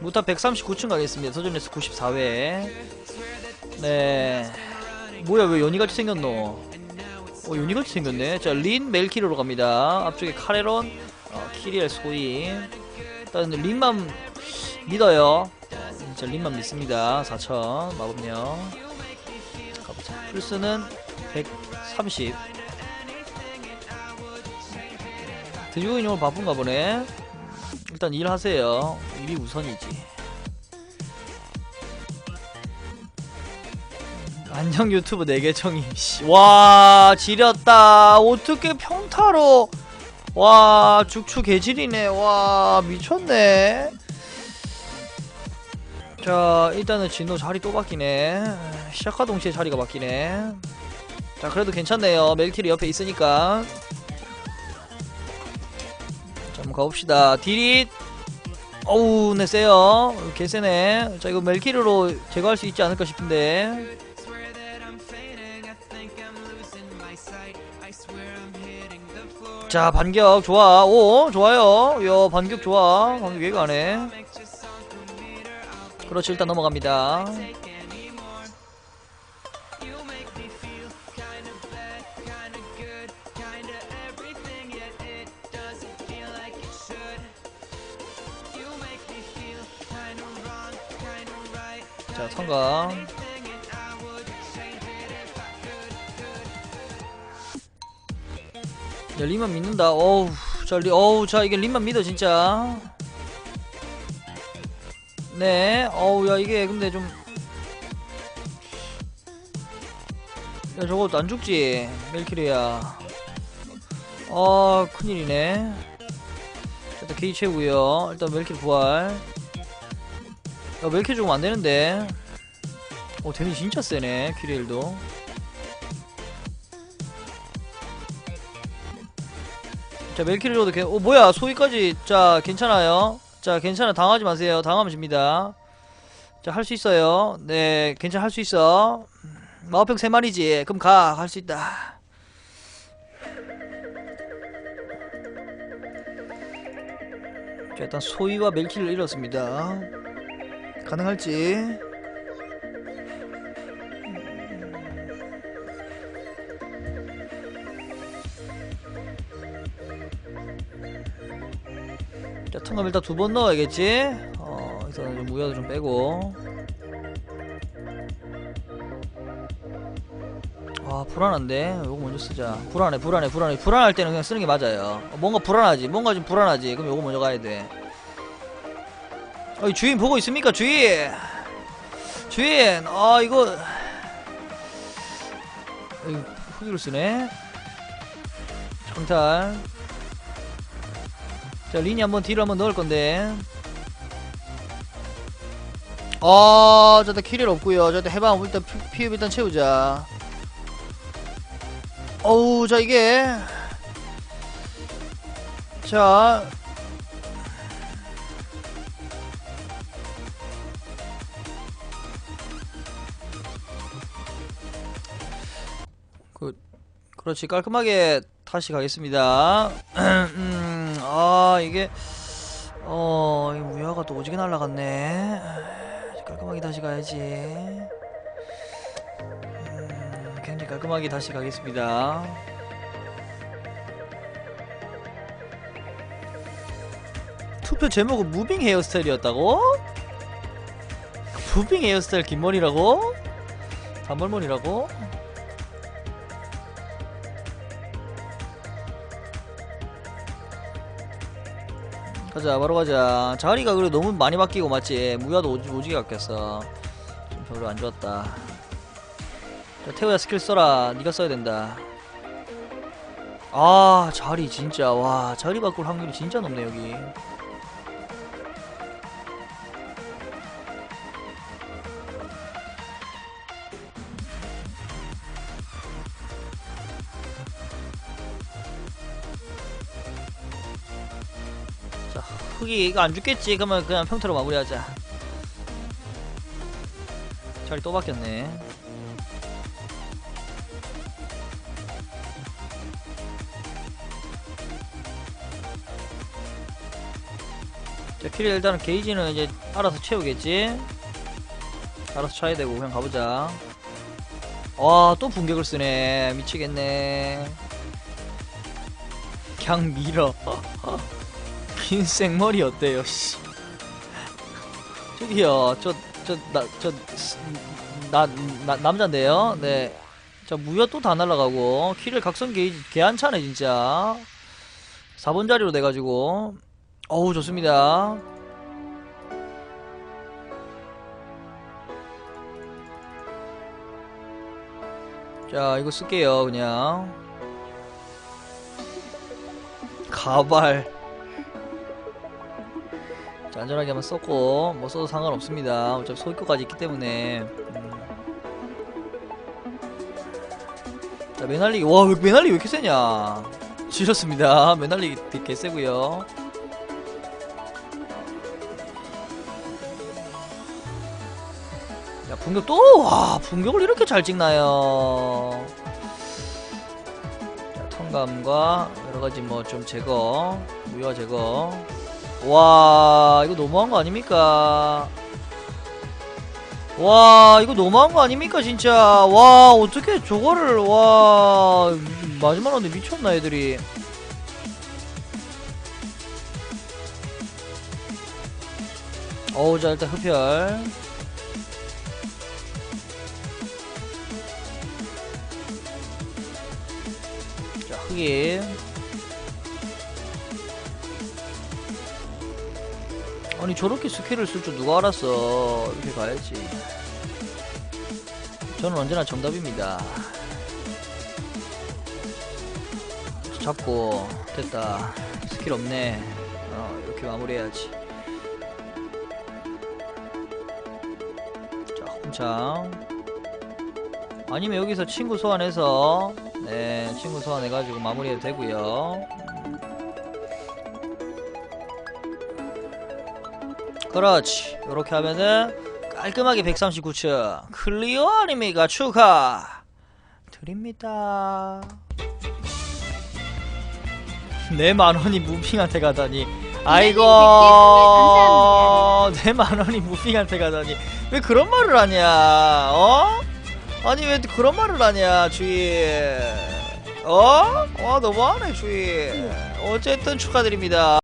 무탑 139층 가겠습니다. 서전에서 94회. 네. 뭐야, 왜 연이같이 생겼노? 어, 연이같이 생겼네. 자, 린 멜키르로 갑니다. 앞쪽에 카레론, 어, 키리엘 소이. 일단 린만 믿어요. 어, 진짜 린만 믿습니다. 4천 마법력. 자, 가보자. 플스는 130. 드주고 인용을 바쁜가 보네. 일단 일하세요. 일이 우선이지. 안녕 유튜브 4개 청이. 씨. 와, 지렸다. 어떻게 평타로. 와, 죽추 개질이네. 와, 미쳤네. 자, 일단은 진호 자리 또 바뀌네. 시작과 동시에 자리가 바뀌네. 자, 그래도 괜찮네요. 멜킬이 옆에 있으니까. 가봅시다. 디릿. 어우, 네, 세요. 개세네. 자, 이거 멜키르로 제거할 수 있지 않을까 싶은데. 자, 반격 좋아. 오, 좋아요. 야, 반격 좋아. 반격 얘가 안 해. 그렇지, 일단 넘어갑니다. 자, 성강. 야, 리만 믿는다. 어우, 자, 리, 어우, 자, 이게 리만 믿어, 진짜. 네, 어우, 야, 이게 근데 좀. 야, 저거 안 죽지? 멜키리야. 아, 큰일이네. 일단 게이 채우고요. 일단 멜키리 부활. 야, 왜 이렇게 죽으면 안 되는데? 어, 데미 진짜 세네, 키리엘도. 자, 멜키리로도 괜, 어, 뭐야, 소위까지. 자, 괜찮아요. 자, 괜찮아. 당하지 마세요. 당하면 집니다. 자, 할 수 있어요. 네, 괜찮아. 할 수 있어. 마법병 3마리지. 그럼 가. 할 수 있다. 자, 일단 소위와 멜키를 잃었습니다. 가능할지. 자 통감 일단 두 번 넣어야겠지? 어 여기서 좀 무야도 좀 빼고. 아 불안한데? 요거 먼저 쓰자. 불안해 불안해 불안해. 불안할 때는 그냥 쓰는 게 맞아요. 어, 뭔가 불안하지. 뭔가 좀 불안하지. 그럼 요거 먼저 가야 돼 주인 보고 있습니까 주인? 주인 아 이거. 후기를 쓰네. 정탈 자 리니 한번 뒤로 한번 넣을 건데. 아 저때 키릴 없고요. 저때 해방 일단 피, 피흡 일단 채우자. 어우 자 이게. 자 그, 그렇지 깔끔하게 다시 가겠습니다. 음, 아 이게 어, 이 무야가 또 오지게 날라갔네. 깔끔하게 다시 가야지. 음, 굉장히 깔끔하게 다시 가겠습니다. 투표 제목은 무빙 헤어스타일이었다고? 무빙 헤어스타일 긴 머리라고? 단발머리라고? 가자 바로 가자. 자리가 그래 너무 많이 바뀌고 맞지? 무야도 오지, 오지게 바뀌었어. 좀 별로 안 좋았다. 자 태호야 스킬 써라. 네가 써야 된다. 아 자리 진짜. 와 자리 바꿀 확률이 진짜 높네 여기 자 흑이 이거 안 죽겠지? 그러면 그냥 평타로 마무리하자. 자리 또 바뀌었네. 자자 킬을 일단은 게이지는 이제 알아서 채우겠지? 알아서 차야 되고 그냥 가보자. 와또 분격을 쓰네. 미치겠네. 그냥 밀어 긴 생머리 어때요 씨. 저기요 저 저 나 저 나 나 남잔데요? 네자 무효 또 다 날라가고 킬을 각성 게이지 개안차네 진짜. 4번 자리로 돼가지고. 어우 좋습니다. 자 이거 쓸게요 그냥. 가발 자, 안전하게 한번 썼고 뭐 써도 상관없습니다. 어차피 소유권까지 있기 때문에. 음. 자 매날리기 와 왜- 매날리기 왜 이렇게 세냐? 지렸습니다. 매날리기 되게 개세고요. 야 분격 또 와 분격을 이렇게 잘 찍나요? 자 통감과 여러가지 뭐 좀 제거 무효 제거 와 이거 너무한 거 아닙니까? 와 이거 너무한 거 아닙니까 진짜? 와 어떻게 저거를 와 마지막 라운드 미쳤나 애들이. 어우 자 일단 흡혈. 자 흑인 아니 저렇게 스킬을 쓸 줄 누가 알았어. 이렇게 가야지. 저는 언제나 정답입니다. 잡고 됐다. 스킬 없네. 어 이렇게 마무리해야지. 자 홍창. 아니면 여기서 친구 소환해서 네 친구 소환해가지고 마무리해도 되고요 그렇지. 요렇게 하면은 깔끔하게 139층 클리어 아니미가 축하 드립니다. 내 만원이 무빙한테 가다니. 아이고. 내 만원이 무빙한테 가다니. 왜 그런 말을 하냐? 어? 아니 왜 그런 말을 하냐 주희 어? 와 너무하네 주희 어쨌든 축하드립니다